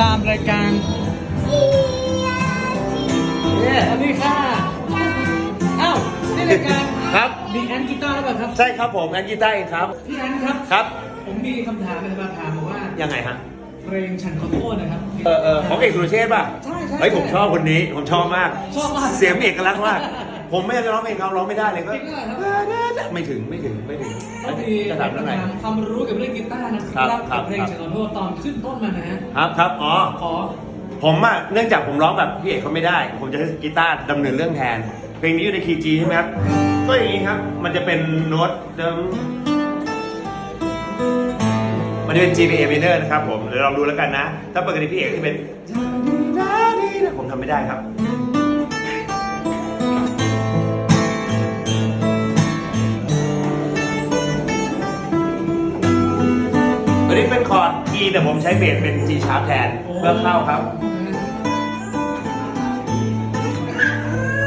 ตามรายการเนี่ยสวัสดีค่ะเอ้านี่รายการครับ มีแอนกีตาร์หรือเปล่าครับใช่ครับผมแอนกีต้าเองครับ พี่แอนครับ ครับ ผมมีคำถามจะมาถามบอกว่ายังไงฮะเพลงฉันขอโทษนะครับ เออเออของเอกสุรเชษฐ์ป่ะใช่ใช่เฮ้ยผมชอบคนนี้ผมชอบมาก ชอบมาก เสียงเอกลักษณ์มาก ผมไม่อยากจะร้องเพลงเขาร้องไม่ได้เลยก็จริงเหรอครับ ไม่ถึงไม่ถึงไม่ถึงก็มีจะถามเรื่องไหน ความรู้เกี่ยวกับเรื่องกีตาร์นะคครัรับบครับกับเพลงครับ ฉันขอโทษตอนขึ้นต้นมานะฮะครับครับอ๋อ ขอ ผมอะเนื่องจากผมร้องแบบพี่เอกเขาไม่ได้ ผมจะใช้กีตาร์ดำเนินเรื่องแทน เพลงนี้อยู่ในคีย์จีใช่ไหมครับ ก็อย่างนี้ครับ มันจะเป็นโน้ตเดิมมันจะเป็น G B A minor นะครับผม เดี๋ยวลองดูแล้วกันนะ ถ้าปกติพี่เอกที่เป็น ผมทำไม่ได้ครับ คอร์ด E แต่ผมใช้เบสเป็น G sharp แทนเพื่อเข้าครับ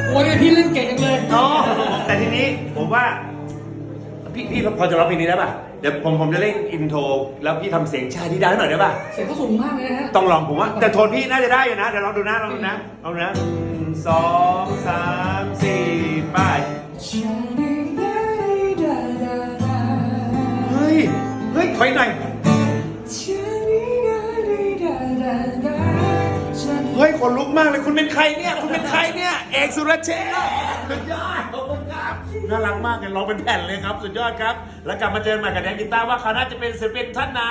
โอ้ยพี่เล่นเก่งจังเลยอ๋อแต่ทีนี้ผมว่า พี่พี่พอจะร้องเพลงนี้ได้ป่ะ เดี๋ยวผมผมจะเล่นอินโทรแล้วพี่ทำเสียงชาที่ได้หน่อยได้ป่ะ เสียงเขาสูงมากเลยนะฮะ ต้องลองผมว่า แต่โทนพี่น่าจะได้อยู่นะ เดี๋ยวลองดูนะลองดูนะลองดูนะหนึ่งสองสามสี่ไป้ายเฮ้ย เฮ้ยถอยหน่อย เฮ้ยขนลุกมากเลยคุณเป็นใครเนี่ย คุณเป็นใครเนี่ย เอกสุรเชษฐ์สุดยอดขอบคุณครับน่ารักมากเลยร้องเป็นแผ่นเลยครับ สุดยอดครับ แล้วกลับมาเจอกันใหม่กับแดนกีตาร์ว่าเขาน่าจะเป็นศิลปินท่านไหน